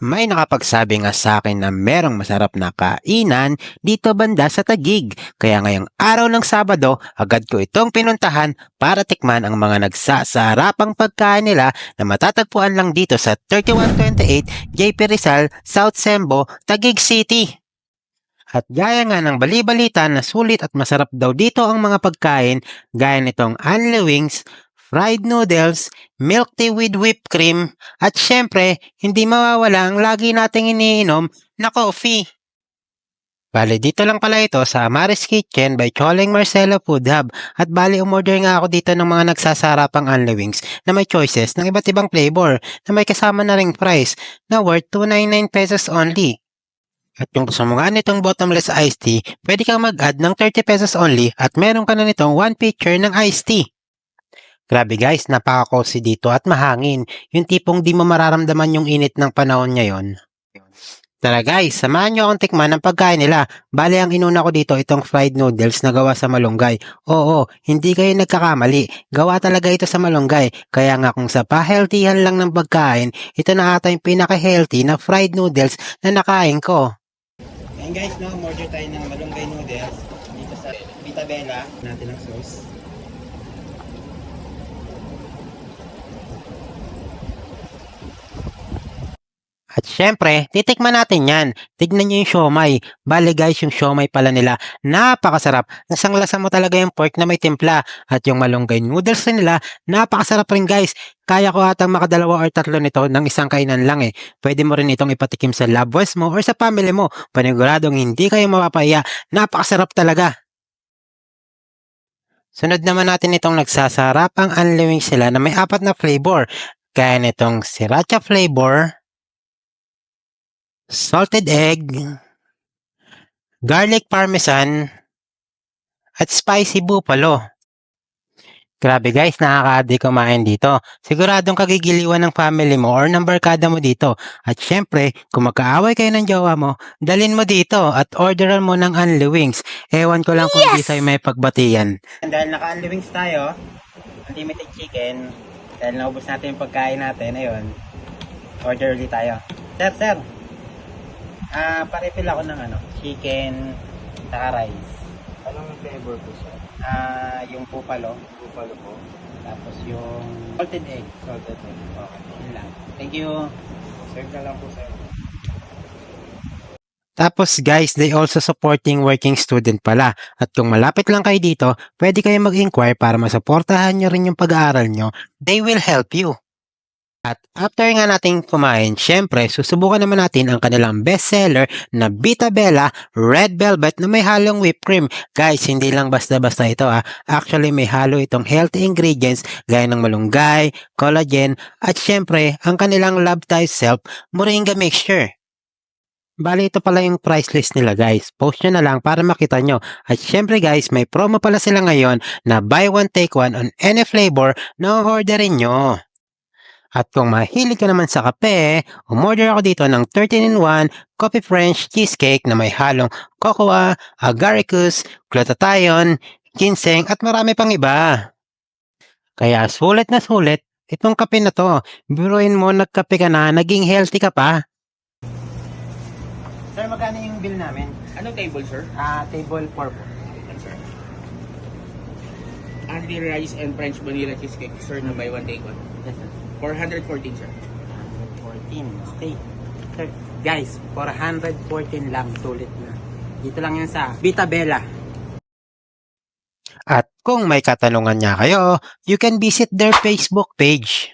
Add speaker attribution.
Speaker 1: May nakapagsabi nga sa akin na merong masarap na kainan dito banda sa Tagig. Kaya ngayong araw ng Sabado, agad ko itong pinuntahan para tikman ang mga nagsasarapang pagkain nila na matatagpuan lang dito sa 3128 JP Rizal, South Sembo, Tagig City. At gaya nga ng bali-balita na sulit at masarap daw dito ang mga pagkain gaya nitong Anli Wings, fried noodles, milk tea with whipped cream, at syempre, hindi mawawala ang lagi nating iniinom na coffee. Bali, dito lang pala ito sa Amaris Kitchen by Choling Marcelo Food Hub. At bali, umorder nga ako dito ng mga nagsasarapang Anli Wings na may choices ng iba't ibang flavor na may kasama na ring price na worth 299 pesos only. At kung gusto mo nga nitong bottomless iced tea, pwede kang mag-add ng 30 pesos only at meron ka na nitong 1 pitcher ng iced tea. Grabe guys, napaka-cozy dito at mahangin. Yung tipong di mo mararamdaman yung init ng panahon ngayon. Tara guys, samahan nyo akong tikman ng pagkain nila. Bale, ang inuna ko dito itong fried noodles na gawa sa malunggay. Oo, hindi kayo nagkakamali. Gawa talaga ito sa malunggay. Kaya nga kung sa pa-healthyhan lang ng pagkain, ito na ata yung pinaka-healthy na fried noodles na nakain ko. Ayan guys, no, order tayo ng malunggay noodles dito sa Vita Bella. Natin ang sauce. At syempre, titikman natin yan. Tignan nyo yung siomay. Bale guys, yung siomay pala nila, napakasarap. Nasang lasa mo talaga yung pork na may timpla. At yung malunggay noodles nila, napakasarap rin guys. Kaya ko atang makadalawa or tatlo nito ng isang kainan lang eh. Pwede mo rin itong ipatikim sa loved ones mo or sa family mo. Paniguradong hindi kayo mapapaya. Napakasarap talaga. Sunod naman natin itong nagsasarap ang unlewing sila na may apat na flavor. Kaya nitong sriracha flavor, salted egg, garlic parmesan, at spicy buffalo. Grabe guys, nakaka-addict kumain dito. Siguradong kagigiliwan ng family mo or ng barkada mo dito. At syempre, kung magkaaway kayo ng jowa mo, dalin mo dito at orderan mo ng Unli Wings. Ewan ko lang kung di sa'yo may pagbatiyan. Dahil naka-Unli Wings tayo, unlimited chicken, dahil naubos natin yung pagkain natin, ayun, order ulit tayo. Sir, sir, Ah, pa-refill ako ng ano, chicken saka rice.
Speaker 2: Anong flavor po sir?
Speaker 1: Ah, yung pupalo,
Speaker 2: Buffalo po.
Speaker 1: tapos yung salted egg.
Speaker 2: Salted egg.
Speaker 1: Okay, yun lang. Thank you.
Speaker 2: Serve na lang po sir.
Speaker 1: Tapos guys, they also supporting working student pala. At kung malapit lang kayo dito, pwede kayo mag-inquire para masuportahan nyo rin yung pag-aaral nyo. They will help you. At after nga nating kumain, syempre, susubukan naman natin ang kanilang bestseller na Vita Bella Red Velvet na may halong whipped cream. Guys, hindi lang basta-basta ito ah. Actually, may halo itong healthy ingredients gaya ng malunggay, collagen, at syempre, ang kanilang Love Thyself Moringa Mixture. Bali, ito pala yung price list nila guys. Post nyo na lang para makita nyo. At syempre guys, may promo pala sila ngayon na buy one take one on any flavor na orderin nyo. At kung mahilig ka naman sa kape, umorder ako dito ng 13-in-1 Coffee French Cheesecake na may halong cocoa, agaricus, glutathione, ginseng at marami pang iba. Kaya sulit na sulit, itong kape na to. Biruin mo, nagkape ka na, naging healthy ka pa. Sir, magkano yung bill namin?
Speaker 2: Anong table sir?
Speaker 1: Ah, table 4 po.
Speaker 2: Sir. Andy rice and French vanilla cheesecake sir na buy one take one.
Speaker 1: Yes, sir.
Speaker 2: 414 sir.
Speaker 1: 114. Okay. Sir, guys, 414 lang. Sulit na. Dito lang yan sa Vita Bella. At kung may katanungan niya kayo, you can visit their Facebook page.